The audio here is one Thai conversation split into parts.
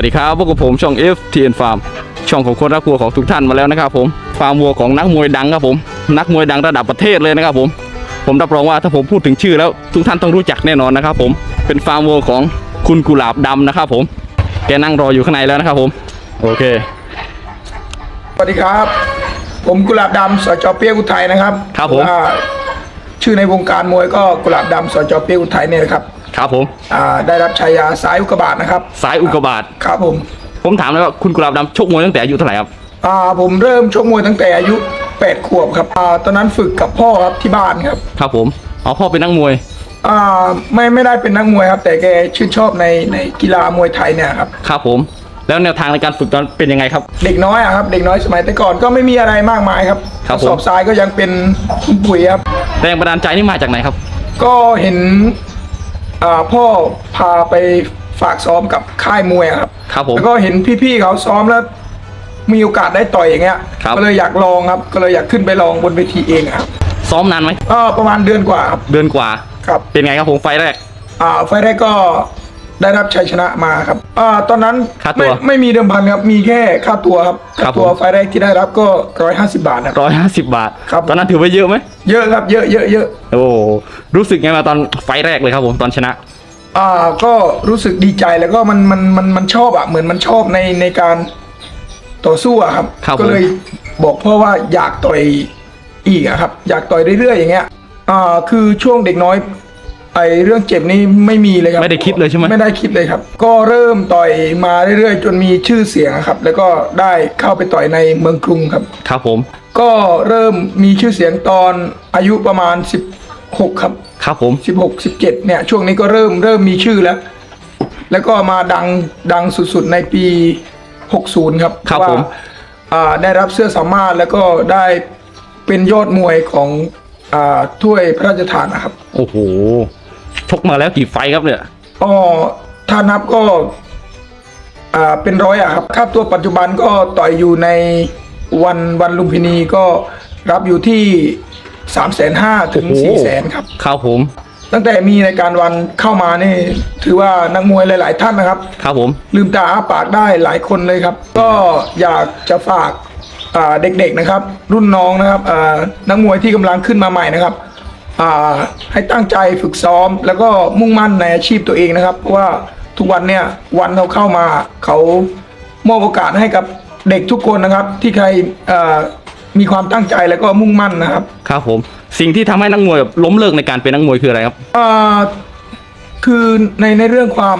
วัสดีครับพวกบผมช่อง FTN Farm ช่องของคนรักวัวของทุกท่านมาแล้วนะครับผมฟาร์มวัวของนักมวยดังครับผม นักมวยดังระดับประเทศเลยนะครับผม ผมรับรองว่าถ้าผมพูดถึงชื่อแล้วทุกท่านต้องรู้จักแน่นอนนะครับผมเป็นฟาร์มวัวของคุณกุหลาบดำนะครับผม แกนั่งรออยู่ข้างในแล้วนะครับผม โอเค สวัสดีครับ ผมกุหลาบดำสจเปียกอุทัยนะครับครับผมว่าชื่อในวงการมวยก็กุหลาบดำสจเปียกอุทัยเนี่ยนะครับ ครับผมอ่าได้รับฉายาสายอุกกาบาตนะครับ สายอุกกาบาตครับผมผมถามเลยว่าคุณกุหลาบดำชกมวยตั้งแต่อายุเท่าไหร่ครับอ่าผมเริ่มชกมวยตั้งแต่อายุ8ขวบครับอ่าตอนนั้นฝึกกับพ่อครับที่บ้านครับครับผมอ๋อพ่อเป็นนักมวยอ่าไม่ไม่ได้เป็นนักมวยครับ แต่แกชื่นชอบในในกีฬามวยไทยเนี่ยครับครับผม แล้วแนวทางในการฝึกตอนเป็นยังไงครับ เด็กน้อยอะครับ เด็กน้อยสมัยแต่ก่อนก็ไม่มีอะไรมากมายครับครับกระสอบผมทรายก็ยังเป็นปุ๋ยครับ แรงบันดาลใจนี่มาจากไหนครับ ก็เห็น อ่าพ่อพาไปฝากซ้อมกับค่ายมวยอะครับ ครับผม แล้วก็เห็นพี่ๆเขาซ้อมแล้ว มีโอกาสได้ต่อยอย่างเงี้ย ครับ ก็เลยอยากลองครับ ก็เลยอยากขึ้นไปลองบนเวทีเองอะครับซ้อมนานไหมก็ประมาณเดือนกว่าครับเดือนกว่า ครับ เป็นไงครับผมไฟล์แรก อ่าไฟล์แรกก็ ได้รับชัยชนะมาครับอ่าตอนนั้นค่าตัวไม่ไม่มีเดิมพันครับ มีแค่ค่าตัวครับครัค่าบตัวผมไฟล์แรกที่ได้รับก็ร้อยห้าสิบาทครับ ร้อยห้าสิบบาท ครับ ตอนนั้นถือว่าเยอะไหมเยอะครับเยอะเยอะเยอะโอ้รู้สึกไงมาตอนไฟล์แรกเลยครับผมตอนชนะ อ่าก็รู้สึกดีใจแล้วก็มันมันมันมันชอบอะเหมือนมันชอบในในการต่อสู้อะครับ ครับก็เลยบอกพ่อว่าอยากต่อยอีกอะครับ อยากต่อยเรื่อยๆอย่างเงี้ยอ่าคือช่วงเด็กน้อย ไอเรื่องเจ็บนี่ไม่มีเลยครับไม่ได้คิดเลยใช่ไหม ไม่ได้คิดเลยครับ ก็เริ่มต่อยมาเรื่อยๆ จนมีชื่อเสียงครับ แล้วก็ได้เข้าไปต่อยในเมืองกรุงครับ ครับผม ก็เริ่มมีชื่อเสียงตอนอายุประมาณ 16 ครับ ครับผม 16 17 เนี่ย ช่วงนี้ก็เริ่มเริ่มมีชื่อแล้ว แล้วก็มาดังดังสุดๆในปี 60 ครับครับว่าผมอ่าได้รับเสื้อสามารถแล้วก็ได้เป็นยอดมวยของอ่าถ้วยพระราชทานนะครับ โอ้โห ชกมาแล้วกี่ไฟล์ครับเนี่ยก็ถ้านับก็อ่าเป็นร้อยอะครับค่าตัวปัจจุบันก็ต่อยอยู่ในวันวันลุมพินีก็รับอยู่ที่3ามแสนห้าถึงโอ้โหสี่แสนครับ ครับผมตั้งแต่มีรายการวันเข้ามานี่ ถือว่านักมวยหลาย ๆ ท่านนะครับ ครับผม ลืมตาอ้าปากได้หลายคนเลยครับ ก็อยากจะฝากอ่าเด็ก ๆ นะครับ รุ่นน้องนะครับอ่านักมวยที่กำลังขึ้นมาใหม่นะครับอ่า ให้ตั้งใจฝึกซ้อม แล้วก็มุ่งมั่นในอาชีพตัวเองนะครับ เพราะว่าทุกวันเนี่ยวันเขาเข้ามาเขามอบโอกาสให้กับเด็กทุกคนนะครับ ที่ใครอ่ามีความตั้งใจแล้วก็มุ่งมั่นนะครับครับผมสิ่งที่ทำให้นักมวยแบบล้มเลิกในการเป็นนักมวยคืออะไรครับอ่าคือในในเรื่องความ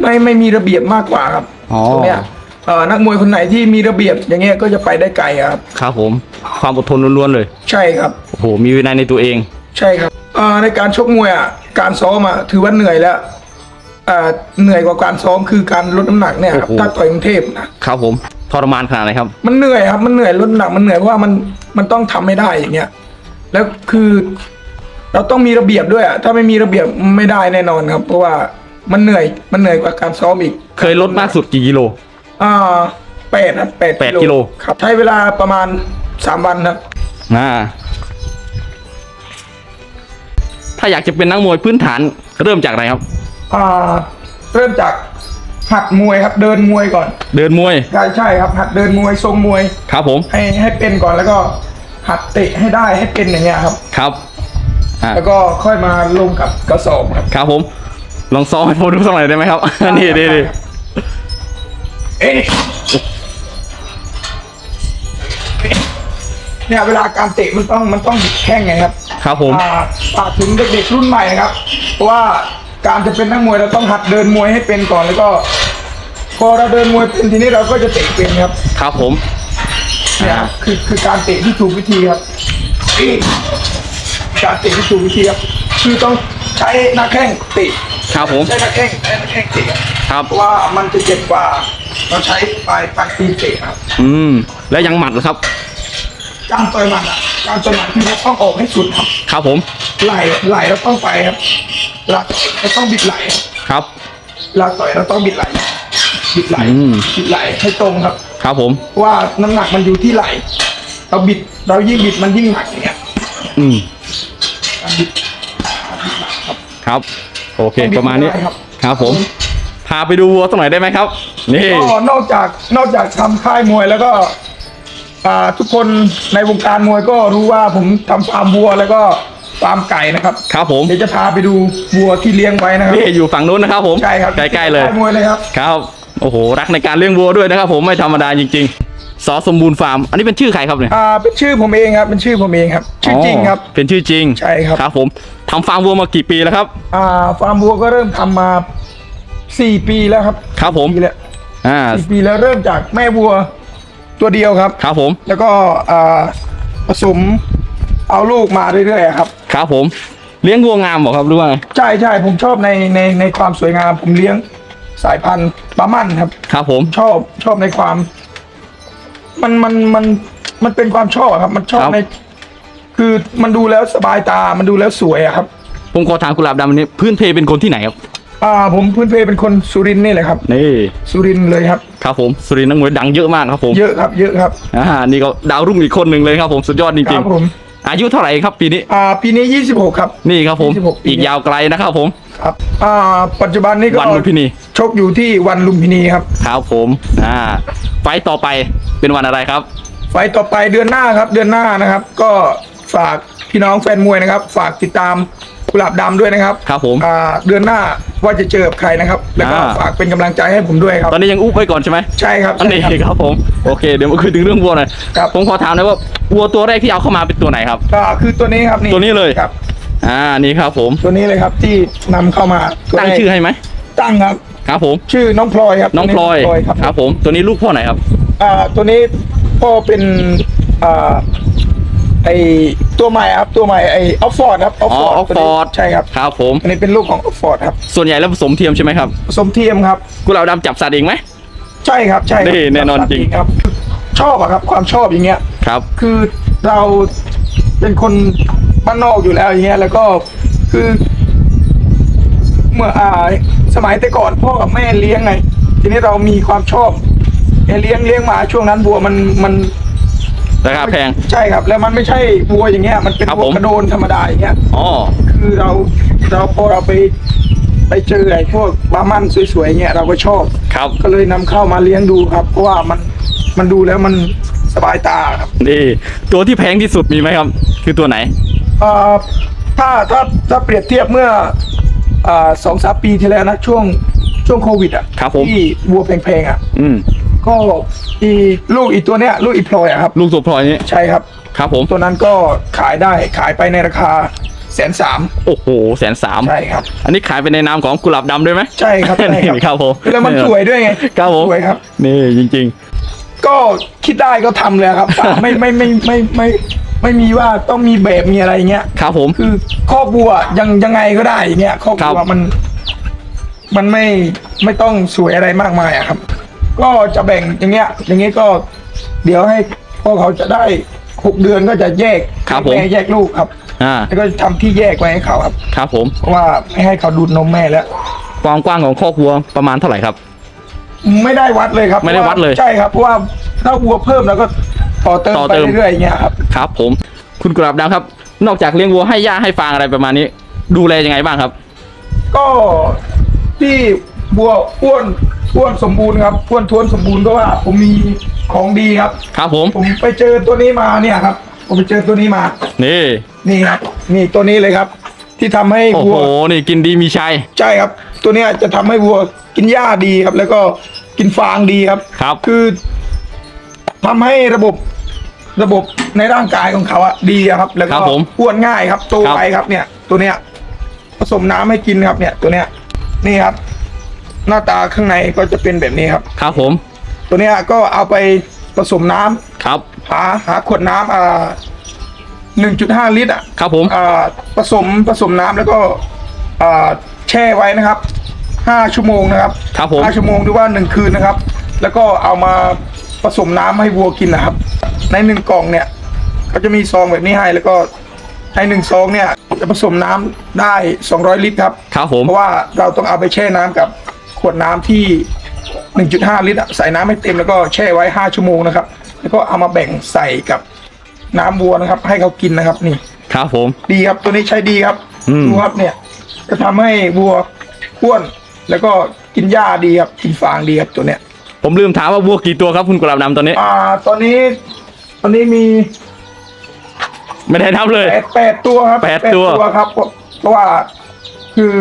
ไม่ไม่มีระเบียบมากกว่าครับอ๋อตรงเนี้ย เอ่อนักมวยคนไหนที่มีระเบียบอย่างเงี้ยก็จะไปได้ไกลอะครับ ครับผม ความอดทนล้วนๆเลย ใช่ครับ โอ้โห มีวินัยในตัวเอง ใช่ครับเอ่อในการชกมวยอะการซ้อมอะถือว่าเหนื่อยแล้วเอ่อเหนื่อยกว่าการซ้อมคือการลดน้ำหนักเนี่ยครับโอ้โห ถ้าต่อยกรุงเทพนะครับผม ทรมานขนาดไหนครับ มันเหนื่อยครับมันเหนื่อยลดน้ำหนักมันเหนื่อยเพราะว่ามันมันต้องทำไม่ได้อย่างเงี้ยแล้วคือเราต้องมีระเบียบด้วยอะถ้าไม่มีระเบียบไม่ได้แน่นอนครับ เพราะว่ามันเหนื่อยมันเหนื่อยกว่าการซ้อมอีก เคยลดมากสุดกี่กิโล อ่าแปดครับแปดแปดกิโล ครับ ใช้เวลาประมาณสามวันครับ อ่า ถ้าอยากจะเป็นนักมวยพื้นฐานเริ่มจากอะไรครับ อ่า เริ่มจากหัดมวยครับ เดินมวยก่อน เดินมวย ใช่ใช่ครับ หัดเดินมวยทรงมวย ครับผม ให้ให้เป็นก่อนแล้วก็ หัดเตะให้ได้ให้เป็นอย่างเงี้ยครับ ครับ อ่า แล้วก็ค่อยมาลงกับกระสอบครับ ครับผม ลองซ้อมให้ผมดูสักหน่อยได้ไหมครับ นี่นี่นี่ เอ๊ะเนี่ยเวลาการเตะมันต้องมันต้องบิดแข้งไงครับครับผมอ่าฝากถึงเด็กๆรุ่นใหม่นะครับเพราะว่าการจะเป็นนักมวยเราต้องหัดเดินมวยให้เป็นก่อนแล้วก็ พอเราเดินมวยเป็นทีนี้เราก็จะเตะเป็นครับครับผมเนี่ยครับคือคือการเตะที่ถูกวิธีครับนี่การเตะที่ถูกวิธีครับคือต้องใช้หน้าแข้งเตะครับผมใช้หน้าแข้งใช้หน้าแข้งเตะครับเพราะว่ามันจะเจ็บกว่า เราใช้ปลายปลายตีนเตะครับอืม แล้วยังหมัดเหรอครับ การต่อยหมัดอะการต่อยหมัดคือเราต้องออกให้สุดครับ ครับผม ไหลไหลเราต้องไปครับหลักเราต้องบิดไหลครับครับเวลาต่อยเราต้องบิดไหลบิดไหลอืม บิดไหลให้ตรงครับ ครับผมเพราะว่าน้ำหนักมันอยู่ที่ไหล เราบิดเรายิ่งบิดมันยิ่งหนักอย่างเงี้ยอืม การบิดการบิดหลังครับ ครับ โอเคต้องบิดประมาณนี้ให้ได้ครับครับผม พาไปดูวัวสักหน่อยได้ไหมครับ นี่ก็นอกจากนอกจากทำค่ายมวยแล้วก็ อ่าทุกคนในวงการมวยก็รู้ว่าผมทำฟาร์มวัวแล้วก็ฟาร์มไก่นะครับครับผมเดี๋ยวจะพาไปดูวัวที่เลี้ยงไว้นะครับ นี่อยู่ฝั่งนู้นนะครับผมใช่ครับใกล้ๆเลยค่ายมวยเลยครับ ครับโอ้โหรักในการเลี้ยงวัวด้วยนะครับผมไม่ธรรมดาจริงๆสอสมบูรณ์ฟาร์ม อันนี้เป็นชื่อใครครับเนี่ยอ่าเป็นชื่อผมเองครับเป็นชื่อผมเองครับ ชื่อจริงครับ เป็นชื่อจริงใช่ครับ ครับผมทำฟาร์มวัวมากี่ปีแล้วครับ อ่าฟาร์มวัวก็เริ่มทำมาสี่ปีแล้วครับครับผม ปีแล้ว อ่าสี่ปีแล้วเริ่มจากแม่วัวตัวเดียวครับ ครับผม แล้วก็อ่าผสมเอาลูกมาเรื่อยๆครับ ครับผม เลี้ยงวัวงามบอกครับหรือว่าไงใช่ใช่ผมชอบในในในความสวยงาม ผมเลี้ยงสายพันธุ์บาร์มันครับ ครับผม ชอบชอบในความ มันมันมันมันเป็นความชอบอะครับ มันชอบครับ ใน คือมันดูแล้วสบายตา มันดูแล้วสวยอะครับ ผมขอถามกุหลาบดำอันนี้ พื้นเพเป็นคนที่ไหนครับ อ่าผมพื้นเพเป็นคนสุรินทร์นี่แหละครับ นี่สุรินทร์เลยครับ ครับผมสุรินทร์นักมวยดังเยอะมากครับผมเยอะครับเยอะครับอ่านี่ก็ดาวรุ่งอีกคนหนึ่งเลยครับผมสุดยอดจคริรังบผมๆอายุเท่าไหร่ครับปีนี้อ่าปีนี้ยี่สิบหกครับ นี่ครับผม26ปี อีกยาวไกลนะครับผม ครับอ่าปัจจุบันนี้ก็วันลุมพินี ชกอยู่ที่วันลุมพินีครับ ครับผมอ่าไฟต์ต่อไปเป็นวันอะไรครับ ไฟต์ต่อไปเดือนหน้าครับ เดือนหน้านะครับ ก็ฝากพี่น้องแฟนมวยนะครับ ฝากติดตาม กุหลาบดำด้วยนะครับครับผม อ่าเดือนหน้าว่าจะเจอกับใครนะครับ แล้วก็อ่า ฝากเป็นกำลังใจให้ผมด้วยครับ ตอนนี้ยังอุ้ไว้ก่อนใช่ไหมใช่ครับอันนี้ใช่ครับ ครับผมโอเค เดี๋ยวมาคุยถึงเรื่องวัวหน่อยครับ ผมขอถามหน่อยว่าวัวตัวแรกที่เอาเข้ามาเป็นตัวไหนครับ ก็คือตัวนี้ครับนี่ตัวนี้เลย ครับ อ่านี่ครับผมตัวนี้เลยครับที่นำเข้ามาตัวตั้งแรกชื่อให้ไหมตั้งครับ ครับผมชื่อน้องพลอยครับน้องพลอยตัวครับครับผมตัวนี้ลูกพ่อไหนครับ อ่าตัวนี้พ่อเป็นอ่า ไอตัวใหม่ครับตัวใหม่ไอออฟฟอร์ดครับออฟอ๋อฟอร์ดออกฟอร์ดใช่ครับครับผม อันนี้เป็นลูกของออฟฟอร์ดครับส่วนใหญ่แล้วผสมเทียมใช่ไหมครับผสมเทียมครับ กุหลาบดำจับสัตว์เองไหม ใช่ครับใช่ครับนี่แน่นอนจริง ครับ ชอบอะครับ ความชอบอย่างเงี้ย ครับ คือเราเป็นคนบ้านนอกอยู่แล้วอย่างเงี้ยแล้วก็คือ เมื่ออ่าสมัยแต่ก่อนพ่อกับแม่เลี้ยงไง ทีนี้เรามีความชอบเอ่อเลี้ยงเลี้ยงมาช่วงนั้นวัวมันมัน ราคาแพง ใช่ครับ แล้วมันไม่ใช่วัวอย่างเงี้ย มันเป็นครับวัผวม กระโดนธรรมดาอย่างเงี้ย อ๋อ คือเราเราพอเราไปไปเจอไอ้พวกบาร์มันสวยๆเงี้ยเราก็ชอบ ครับ ก็เลยนำเข้ามาเลี้ยงดูครับ เพราะว่ามันมันดูแล้วมันสบายตาครับนี่ ตัวที่แพงที่สุดมีไหมครับ คือตัวไหน เอ่อถ้าถ้าถ้าเปรียบเทียบเมื่ออ่าสองสามปีที่แล้วนะช่วงช่วงโควิดอะครับผม ที่วัวแพงๆอะ อืม ก็อีลูกอีตัวเนี้ยลูกอีพลอยอะครับ ลูกตัวพลอยนี้ใช่ครับ ครับผมตัวนั้นก็ขายได้ขายไปในราคาแสนสามโอ้โหแสนสามใช่ครับ อันนี้ขายไปในนามของกุหลาบดำด้วยไหมใช่ครับใช่นี่ครับผมแล้วมันสวยด้วยไงครับผมสวยครับ นี่จริงก็คิดได้ก็ทำเลยครับไม่ไม่ไม่ไม่ไม่ไม่มีว่าต้องมีแบบมีอะไรเงี้ยๆครับผมคือครอบวัวยังยังไงก็ได้อย่างเงี้ยครอบครัวัวบมัน มันไม่ไม่ต้องสวยอะไรมากมายอะครับ ก็จะแบ่งอย่างเงี้ย อย่างเงี้ยก็เดี๋ยวให้พ่อเขาจะได้หกเดือนก็จะแยกครับผม แม่แยกลูกครับอ่าแล้วก็ทำที่แยกไว้ให้เขาครับครับผมเพราะว่าไม่ให้เขาดูดนมแม่แล้ว ความกว้างของคอกวัวประมาณเท่าไหร่ครับ ไม่ได้วัดเลยครับไม่ได้วัดเลยใช่ครับเพราะว่าถ้าวัวเพิ่มแล้วก็ต่อเติมต่อไปเติม เรื่อยๆอย่างเงี้ยครับ ครับผม คุณกุหลาบดำครับ นอกจากเลี้ยงวัวให้หญ้าให้ฟางอะไรประมาณนี้ ดูแลยังไงบ้างครับ ก็ที่บัวอ้วน อ้วนสมบูรณ์ครับอ้วนท้วนสมบูรณ์เพราะว่าผมมีของดีครับ ครับผมผมไปเจอตัวนี้มาเนี่ยครับ ผมไปเจอตัวนี้มา นี่นี่ครับ นี่ตัวนี้เลยครับ ที่ทำให้โอ้วัโหวนี่กินดีมีชัยใช่ครับ ตัวเนี้ยจะทำให้วัวกินหญ้าดีครับ แล้วก็กินฟางดีครับครับ คือทำให้ระบบระบบในร่างกายของเขาอะดีอะครับ แล้วครัก็บผมอ้วนง่ายครับโตครับไวครับเนี่ย ตัวเนี้ยผสมน้ำให้กินครับเนี่ย ตัวเนี้ยนี่ครับ หน้าตาข้างในก็จะเป็นแบบนี้ครับ ครับผม ตัวเนี้ยก็เอาไปผสมน้ำครับ หาหาขวดน้ำอ่าหนึ่งจุดห้าลิตรอะครับผม อ่าผสมผสมน้ำแล้วก็อ่าแช่ไว้นะครับห้าชั่วโมงนะครับครับผม ห้าชั่วโมงหรือว่าหนึ่งคืนนะครับ แล้วก็เอามาผสมน้ำให้วัวกินนะครับ ในหนึ่งกล่องเนี่ยเขาจะมีซองแบบนี้ให้แล้วก็ในหนึ่งซองเนี่ยจะผสมน้ำได้ 200 ลิตรครับ ครับผม เพราะว่าเราต้องเอาไปแช่น้ำกับ ขวดน้ำที่ 1.5 ลิตรอะใส่น้ำให้เต็มแล้วก็แช่ไว้ 5 ชั่วโมงนะครับ แล้วก็เอามาแบ่งใส่กับน้ำวัวนะครับ ให้เขากินนะครับนี่ครับผมดีครับตัวนี้ใช้ดีครับอืมดูครับเนี่ย จะทำให้วัวอ้วน แล้วก็กินหญ้าดีครับกินฟางดีครับตัวเนี้ย ผมลืมถามว่าวัวกี่ตัวครับคุณกุหลาบดำตอนนี้ อ่า ตอนนี้ ตอนนี้มี ไม่ได้นับเลยแปดแปดตัวครับแปดตัวครับเพราะว่าคือ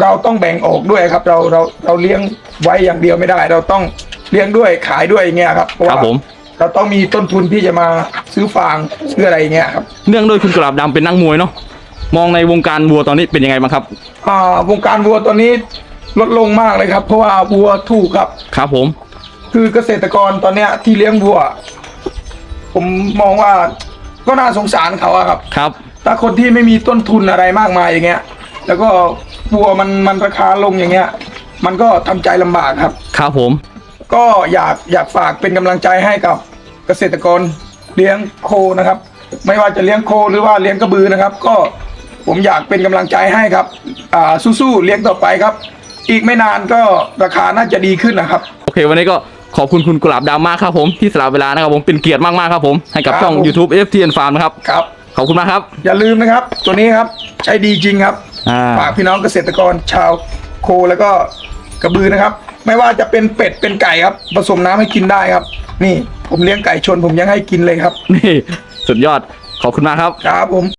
เราต้องแบ่งออกด้วยครับ เราเราเราเลี้ยงไว้อย่างเดียวไม่ได้ เราต้องเลี้ยงด้วยขายด้วยอย่างเงี้ยครับเพราะครับว่าผม เราต้องมีต้นทุนที่จะมาซื้อฟางซื้ออะไรอย่างเงี้ยครับ เนื่องด้วยคุณกุหลาบดำเป็นนักมวยเนาะมองในวงการวัวตอนนี้เป็นยังไงบ้างครับ อ่าวงการวัวตอนนี้ลดลงมากเลยครับ เพราะว่าวัวถูกครับ ครับผม คือเกษตรกรตอนเนี้ยที่เลี้ยงวัว ผมมองว่าก็น่าสงสารเขาอะครับ ครับ ถ้าคนที่ไม่มีต้นทุนอะไรมากมายอย่างเงี้ย แล้วก็วัวมันมันราคาลงอย่างเงี้ย มันก็ทำใจลำบากครับ ครับผม ก็อยากอยากฝากเป็นกำลังใจให้กับเกษตรกรเลี้ยงโคนะครับ ไม่ว่าจะเลี้ยงโคหรือว่าเลี้ยงกระบือนะครับ ก็ผมอยากเป็นกำลังใจให้ครับอ่าสู้ๆเลี้ยงต่อไปครับ อีกไม่นานก็ราคาน่าจะดีขึ้นนะครับ โอเค วันนี้ก็ขอบคุณคุณกุหลาบดำมากครับผมที่สละเวลานะครับผมเป็นเกียรติมากๆครับผมให้กับครับช่องผม YouTube FTN Farm นะครับ ครับ ขอบคุณมากครับ อย่าลืมนะครับ ตัวนี้ครับใช้ดีจริงครับอ่า ฝากพี่น้องเกษตรกรชาวโคแล้วก็กระบือนะครับ ไม่ว่าจะเป็นเป็ดเป็นไก่ครับ ผสมน้ำให้กินได้ครับ นี่ผมเลี้ยงไก่ชนผมยังให้กินเลยครับ นี่ สุดยอดขอบคุณมากครับ ครับผม